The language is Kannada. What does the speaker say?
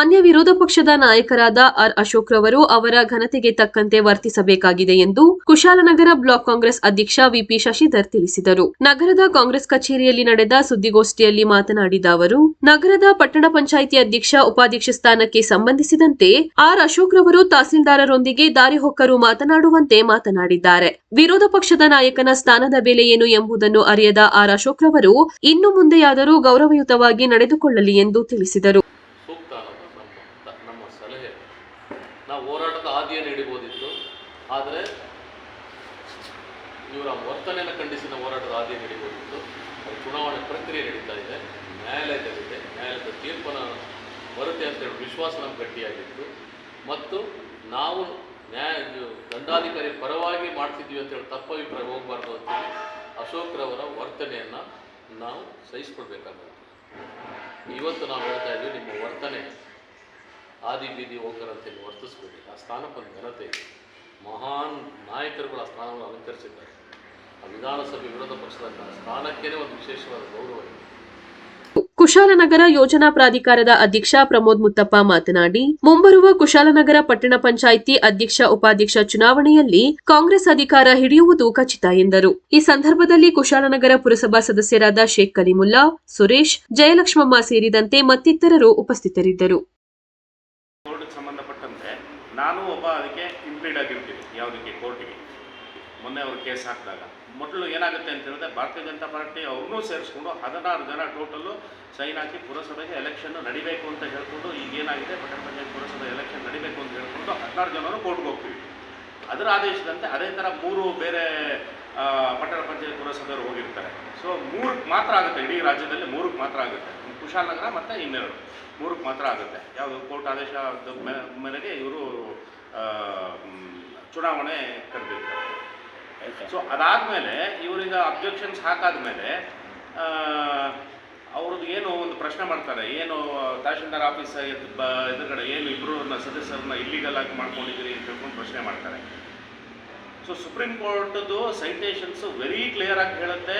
ಮಾನ್ಯ ವಿರೋಧ ಪಕ್ಷದ ನಾಯಕರಾದ ಆರ್ ಅಶೋಕ್ ರವರು ಅವರ ಘನತೆಗೆ ತಕ್ಕಂತೆ ವರ್ತಿಸಬೇಕಾಗಿದೆ ಎಂದು ಕುಶಾಲನಗರ ಬ್ಲಾಕ್ ಕಾಂಗ್ರೆಸ್ ಅಧ್ಯಕ್ಷ ವಿಪಿ ಶಶಿಧರ್ ತಿಳಿಸಿದರು. ನಗರದ ಕಾಂಗ್ರೆಸ್ ಕಚೇರಿಯಲ್ಲಿ ನಡೆದ ಸುದ್ದಿಗೋಷ್ಠಿಯಲ್ಲಿ ಮಾತನಾಡಿದ ಅವರು, ನಗರದ ಪಟ್ಟಣ ಪಂಚಾಯಿತಿ ಅಧ್ಯಕ್ಷ ಉಪಾಧ್ಯಕ್ಷ ಸ್ಥಾನಕ್ಕೆ ಸಂಬಂಧಿಸಿದಂತೆ ಆರ್ ಅಶೋಕ್ ರವರು ತಹಸೀಲ್ದಾರರೊಂದಿಗೆ ದಾರಿಹೊಕ್ಕರು ಮಾತನಾಡುವಂತೆ ಮಾತನಾಡಿದ್ದಾರೆ. ವಿರೋಧ ಪಕ್ಷದ ನಾಯಕನ ಸ್ಥಾನದ ಬೆಲೆ ಏನು ಎಂಬುದನ್ನು ಅರಿಯದ ಆರ್ ಅಶೋಕ್ ರವರು, ಇನ್ನು ಮುಂದೆಯಾದರೂ ಗೌರವಯುತವಾಗಿ ನಡೆದುಕೊಳ್ಳಲಿ ಎಂದು ತಿಳಿಸಿದರು. ನಾವು ಹೋರಾಟದ ಹಾದಿಯನ್ನು ಹಿಡಿಬೋದಿತ್ತು ಆದರೆ ಇವರ ವರ್ತನೆಯನ್ನು ಖಂಡಿಸಿ ನಾವು ಹೋರಾಟದ ಹಾದಿಯನ್ನು ಹಿಡಿಬೋದಿತ್ತು ಚುನಾವಣೆ ಪ್ರಕ್ರಿಯೆ ನಡೀತಾ ಇದೆ. ನ್ಯಾಯಾಲಯದಲ್ಲಿದೆ ನ್ಯಾಯಾಲಯದ ತೀರ್ಪನ್ನು ಬರುತ್ತೆ ಅಂತ ಹೇಳಿ ವಿಶ್ವಾಸ ನಮ್ಗೆ ಗಟ್ಟಿಯಾಗಿತ್ತು. ಮತ್ತು ನಾವು ನ್ಯಾಯ ದಂಡಾಧಿಕಾರಿ ಪರವಾಗಿ ಮಾಡ್ತಿದ್ವಿ ಅಂತೇಳಿ ತಪ್ಪಭಿಪ್ರಾಯ ಹೋಗಬಾರ್ದು ಅಂತೇಳಿ ಅಶೋಕ್ರವರ ವರ್ತನೆಯನ್ನು ನಾವು ಸಹಿಸ್ಕೊಳ್ಬೇಕಾಗುತ್ತೆ ಇವತ್ತು ನಾವು ಹೇಳ್ತಾ ಇದ್ದೀವಿ ನಿಮ್ಮ ವರ್ತನೆ ಆದಿ ಬೀದಿ ಹೋಗರಂತೆ ನೀವು ವರ್ತಿಸ್ಬೇಡಿ ಆ ಸ್ಥಾನಕ್ಕೊಂದು ಘನತೆ ಇದೆ. ಮಹಾನ್ ನಾಯಕರುಗಳು ಆ ಸ್ಥಾನವನ್ನು ಅಲಂಕರಿಸಿದ್ದಾರೆ. ಆ ವಿಧಾನಸಭೆ ವಿರೋಧ ಪಕ್ಷದ ಸ್ಥಾನಕ್ಕೇನೆ ಒಂದು ವಿಶೇಷವಾದ ಗೌರವ ಇದೆ. ಕುಶಾಲನಗರ ಯೋಜನಾ ಪ್ರಾಧಿಕಾರದ ಅಧ್ಯಕ್ಷ ಪ್ರಮೋದ್ ಮುತ್ತಪ್ಪ ಮಾತನಾಡಿ, ಮುಂಬರುವ ಕುಶಾಲನಗರ ಪಟ್ಟಣ ಪಂಚಾಯಿತಿ ಅಧ್ಯಕ್ಷ, ಉಪಾಧ್ಯಕ್ಷ ಚುನಾವಣೆಯಲ್ಲಿ ಕಾಂಗ್ರೆಸ್ ಅಧಿಕಾರ ಹಿಡಿಯುವುದು ಖಚಿತ ಎಂದರು. ಈ ಸಂದರ್ಭದಲ್ಲಿ ಕುಶಾಲನಗರ ಪುರಸಭಾ ಸದಸ್ಯರಾದ ಶೇಖ್ ಕಲಿಮುಲ್ಲಾ, ಸುರೇಶ್, ಜಯಲಕ್ಷ್ಮಮ್ಮ ಸೇರಿದಂತೆ ಮತ್ತಿತರರು ಉಪಸ್ಥಿತರಿದ್ದರು. ನಾನು ಒಬ್ಬ ಅದಕ್ಕೆ ಇಂಪ್ಲೀಡ್ ಆಗಿರ್ತೀನಿ ಯಾವುದಕ್ಕೆ ಕೋರ್ಟಿಗೆ ಮೊನ್ನೆ ಅವ್ರು ಕೇಸ್ ಹಾಕಿದಾಗ. ಮೊದಲು ಏನಾಗುತ್ತೆ ಅಂತ ಹೇಳಿದ್ರೆ, ಭಾರತೀಯ ಜನತಾ ಪಾರ್ಟಿ ಅವ್ರನ್ನೂ ಸೇರಿಸ್ಕೊಂಡು ಹದಿನಾರು ಜನ ಟೋಟಲ್ಲು ಸೈನ್ ಹಾಕಿ ಪುರಸಭೆಗೆ ಎಲೆಕ್ಷನ್ ನಡಿಬೇಕು ಅಂತ ಹೇಳ್ಕೊಂಡು ಈಗ ಏನಾಗಿದೆ, ಪಟ್ಟಣ ಪಂಚಾಯತ್ ಪುರಸಭೆ ಎಲೆಕ್ಷನ್ ನಡಿಬೇಕು ಅಂತ ಹೇಳ್ಕೊಂಡು ಹದಿನಾರು ಜನರು ಕೋರ್ಟ್ಗೆ ಹೋಗ್ತೀವಿ. ಅದರ ಆದೇಶದಂತೆ ಅದೇ ಥರ ಮೂರು ಬೇರೆ ಪಟ್ಟಣ ಪಂಚಾಯತ್ ಪುರಸಭೆಯವರು ಹೋಗಿರ್ತಾರೆ. ಸೊ ಮೂರಕ್ಕೆ ಮಾತ್ರ ಆಗುತ್ತೆ, ಇಡೀ ರಾಜ್ಯದಲ್ಲಿ ಮೂರಕ್ಕೆ ಮಾತ್ರ ಆಗುತ್ತೆ. ಕುಶಾಲನಗರ ಮತ್ತು ಇನ್ನೆರಡು. ಮೂರಕ್ಕೆ ಮಾತ್ರ ಆಗುತ್ತೆ. ಯಾವುದು ಕೋರ್ಟ್ ಆದೇಶ ಮೇರೆಗೆ ಇವರು ಚುನಾವಣೆ ಕರೆದಿರ್ತಾರೆ ಸೊ ಅದಾದಮೇಲೆ ಇವರಿಂದ ಅಬ್ಜೆಕ್ಷನ್ಸ್ ಹಾಕಾದ್ಮೇಲೆ ಅವ್ರದ್ದು ಏನು ಒಂದು ಪ್ರಶ್ನೆ ಮಾಡ್ತಾರೆ. ಏನು ತಹಶೀಲ್ದಾರ್ ಆಫೀಸ್ ಎದುರುಗಡೆ ಏನು ಇಬ್ಬರು ಸದಸ್ಯರನ್ನ ಇಲ್ಲಿಗಲ್ ಆಗಿ ಮಾಡ್ಕೊಂಡಿದ್ದೀರಿ ಅಂತ ಹೇಳ್ಕೊಂಡು ಪ್ರಶ್ನೆ ಮಾಡ್ತಾರೆ. ಸೊ ಸುಪ್ರೀಂ ಕೋರ್ಟದ್ದು ಸೈಟೇಷನ್ಸು ವೆರಿ ಕ್ಲಿಯರ್ ಆಗಿ ಹೇಳುತ್ತೆ.